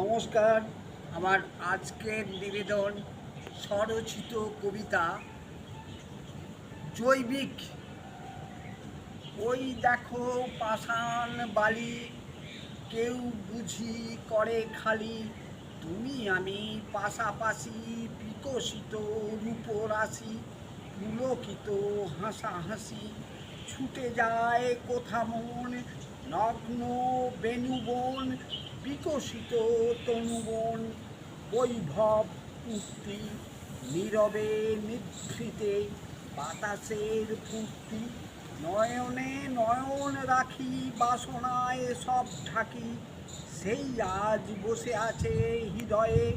নমস্কার। আমার আজকের নিবেদন স্বরচিত কবিতা জৈবিক। ওই দেখো পাষাণ বালি, কেউ বুঝি করে খালি। তুমি আমি পাশাপাশি বিকশিত রূপরাশি, পুলকিত হাসাহাসি। ছুটে যায় কোথা মন নগ্ন বেণুবন বিকশিত তনুবন বৈভব উক্তি নীরবে নিভৃতে বাতাসের ফুর্তি নয়নে নয়ন রাখি, বাসনায় সব ঢাকি। সেই আজ বসে আছে হৃদয়ে,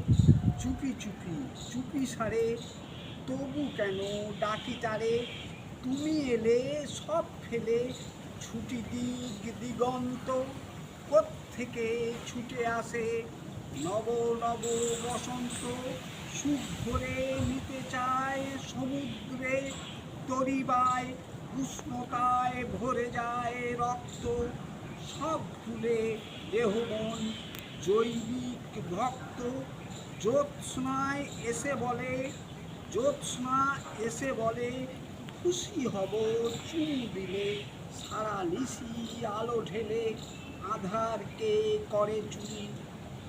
চুপি চুপি চুপি সারে। তবু কেন ডাকি তারে? তুমি এলে সব ফেলে, ছুটি দিক দিগন্ত। থেকে ছুটে আসে নব নব বসন্ত, সুখ ভরে নিতে চায় সমুদ্রে, তরিবায় উষ্ণতায় ভরে যায় রক্ত, সব ভুলে দেহ মন জৈবিক ভক্ত। জ্যোৎস্নায় এসে বলে জ্যোৎস্না এসে বলে, খুশি হব চুন দিলে, সারা নিশি আলো ঢেলে আধারকে করে চুরি?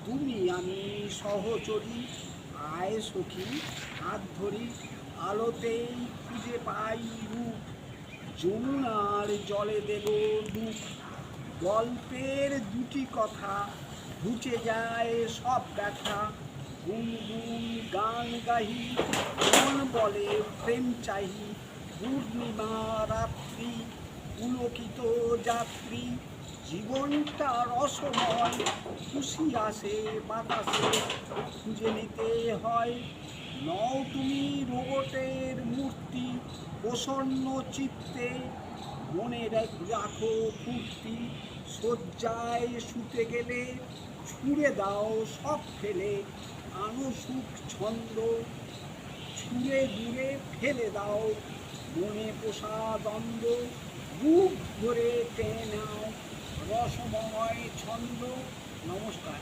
তুমি আমি সহচরী। আয় সখী, হাত ধরি, আলোতেই খুঁজে পাই রূপ। যমুনার জলে দেব ডুব গল্পের দুটি কথা, ঘুচে যায় সব ব্যথা। গুনগুন গান গাহি, মন বলে প্রেম চাহি। পূর্ণিমা রাত্রি, পুলকিত যাত্রী। জীবনটা রসময় খুশি আসে, বাতাসে খুঁজে নিতে হয়। নও তুমি রোবটের মূর্তি, প্রসন্ন চিত্তে। মনে রাখ- ফুর্তি, শয্যায় শুতে গেলে ছুঁড়ে দাও সব ফেলে। আনো সুখ ছন্দ, ছুঁড়ে দূরে ফেলে দাও। মনে পোষা দ্বন্দ্ব বুক ভরে টেনে নাও। রসময় ছন্দ নমস্কার।